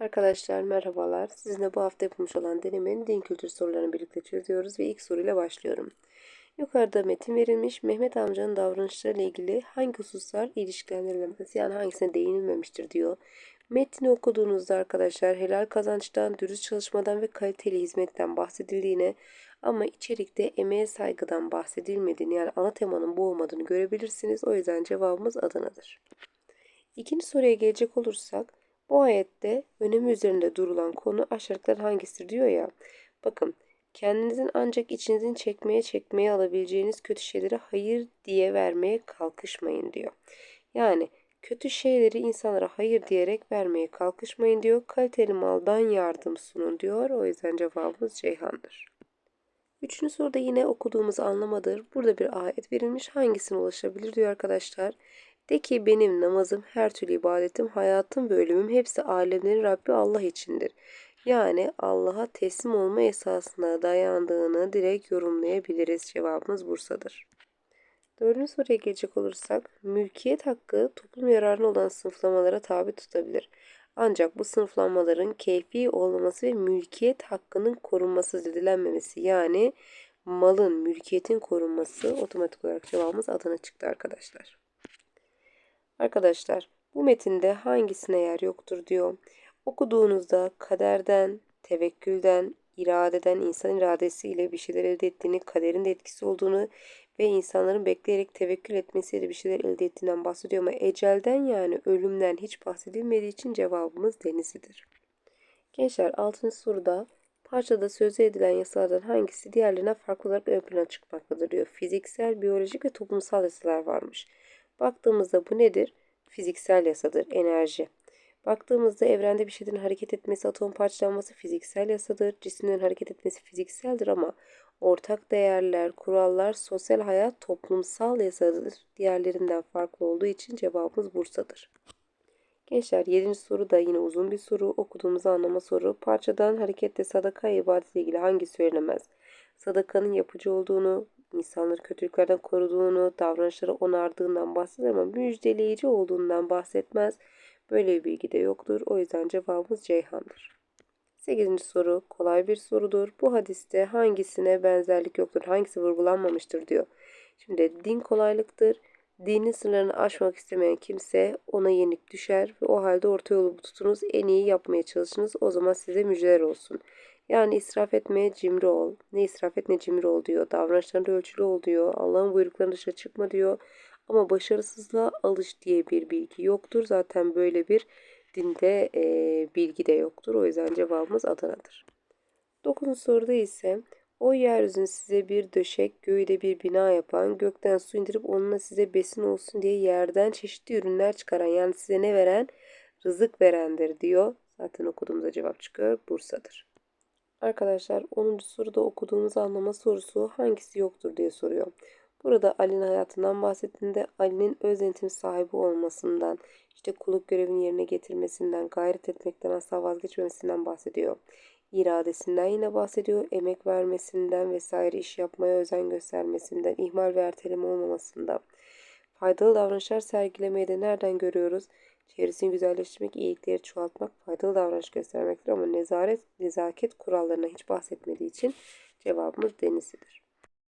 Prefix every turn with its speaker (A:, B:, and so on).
A: Arkadaşlar merhabalar. Sizinle bu hafta yapılmış olan denemenin din kültür sorularını birlikte çözüyoruz ve ilk soruyla başlıyorum. Yukarıda metin verilmiş. Mehmet amcanın davranışlarıyla ilgili hangi hususlar ilişkilendirilemez? Yani hangisine değinilmemiştir diyor. Metni okuduğunuzda arkadaşlar helal kazançtan, dürüst çalışmadan ve kaliteli hizmetten bahsedildiğine ama içerikte emeğe saygıdan bahsedilmediğini yani ana temanın bu olmadığını görebilirsiniz. O yüzden cevabımız Adana'dır. İkinci soruya gelecek olursak bu ayette önemi üzerinde durulan konu aşağıdakilerden hangisidir diyor ya. Bakın kendinizin ancak içinizin çekmeye çekmeye alabileceğiniz kötü şeylere hayır diye vermeye kalkışmayın diyor. Yani kötü şeyleri insanlara hayır diyerek vermeye kalkışmayın diyor. Kaliteli maldan yardım sunun diyor. O yüzden cevabımız Ceyhan'dır. Üçüncü soruda yine okuduğumuz anlamadır. Burada bir ayet verilmiş. Hangisine ulaşabilir diyor arkadaşlar. De ki benim namazım, her türlü ibadetim, hayatım ve ölümüm hepsi alemlerin Rabbi Allah içindir. Yani Allah'a teslim olma esasına dayandığını direkt yorumlayabiliriz. Cevabımız Bursa'dır. Dördüncü soruya gelecek olursak, mülkiyet hakkı toplum yararına olan sınıflamalara tabi tutabilir. Ancak bu sınıflanmaların keyfi olmaması ve mülkiyet hakkının korunması dilenmemesi yani malın, mülkiyetin korunması otomatik olarak cevabımız Adana çıktı arkadaşlar. Arkadaşlar bu metinde hangisine yer yoktur diyor. Okuduğunuzda kaderden, tevekkülden, iradeden, insan iradesiyle bir şeyler elde ettiğini, kaderin de etkisi olduğunu ve insanların bekleyerek tevekkül etmesiyle bir şeyler elde ettiğinden bahsediyor ama ecelden yani ölümden hiç bahsedilmediği için cevabımız denizidir. Gençler 6. soruda parçada sözü edilen yasalardan hangisi diğerlerine farklı olarak ön plana çıkmaktadır diyor. Fiziksel, biyolojik ve toplumsal yasalar varmış. Baktığımızda bu nedir? Fiziksel yasadır, enerji. Baktığımızda evrende bir şeylerin hareket etmesi, atom parçalanması fiziksel yasadır. Cisimlerin hareket etmesi fizikseldir ama ortak değerler, kurallar, sosyal hayat toplumsal yasadır. Diğerlerinden farklı olduğu için cevabımız Bursa'dır. Gençler 7. soru da yine uzun bir soru. Okuduğumuz anlama soru. Parçadan hareketle sadaka ibadet ile ilgili hangi söylenemez? Sadakanın yapıcı olduğunu, insanları kötülüklerden koruduğunu, davranışları onardığından bahseder ama müjdeleyici olduğundan bahsetmez. Böyle bir bilgi de yoktur. O yüzden cevabımız Ceyhan'dır. 8. soru kolay bir sorudur. Bu hadiste hangisine benzerlik yoktur? Hangisi vurgulanmamıştır diyor. Şimdi din kolaylıktır. Dinin sınırlarını aşmak istemeyen kimse ona yenik düşer ve o halde orta yolu tutunuz. En iyi yapmaya çalışınız. O zaman size müjdeler olsun. Yani israf etmeye cimri ol. Ne israf et ne cimri ol diyor. Davranışlarında ölçülü ol diyor. Allah'ın buyruklarının dışına çıkma diyor. Ama başarısızlığa alış diye bir bilgi yoktur. Zaten böyle bir dinde e, bilgi de yoktur. O yüzden cevabımız Adana'dır. Dokuzuncu soruda ise o yeryüzünü size bir döşek, göğü de bir bina yapan, gökten su indirip onunla size besin olsun diye yerden çeşitli ürünler çıkaran yani size ne veren? Rızık verendir diyor. Zaten okuduğumuzda cevap çıkıyor. Bursa'dır. Arkadaşlar 10. soruda okuduğumuz anlama sorusu hangisi yoktur diye soruyor. Burada Ali'nin hayatından bahsettiğinde Ali'nin öz yönetim sahibi olmasından, işte kulluk görevini yerine getirmesinden, gayret etmekten asla vazgeçmemesinden bahsediyor. İradesinden yine bahsediyor, emek vermesinden vesaire iş yapmaya özen göstermesinden, ihmal ve erteleme olmamasından. Faydalı davranışlar sergilemeyi de nereden görüyoruz? Çevresini güzelleştirmek, iyilikleri çoğaltmak, faydalı davranış göstermektir ama nezaret, nezaket kurallarına hiç bahsetmediği için cevabımız denizlidir.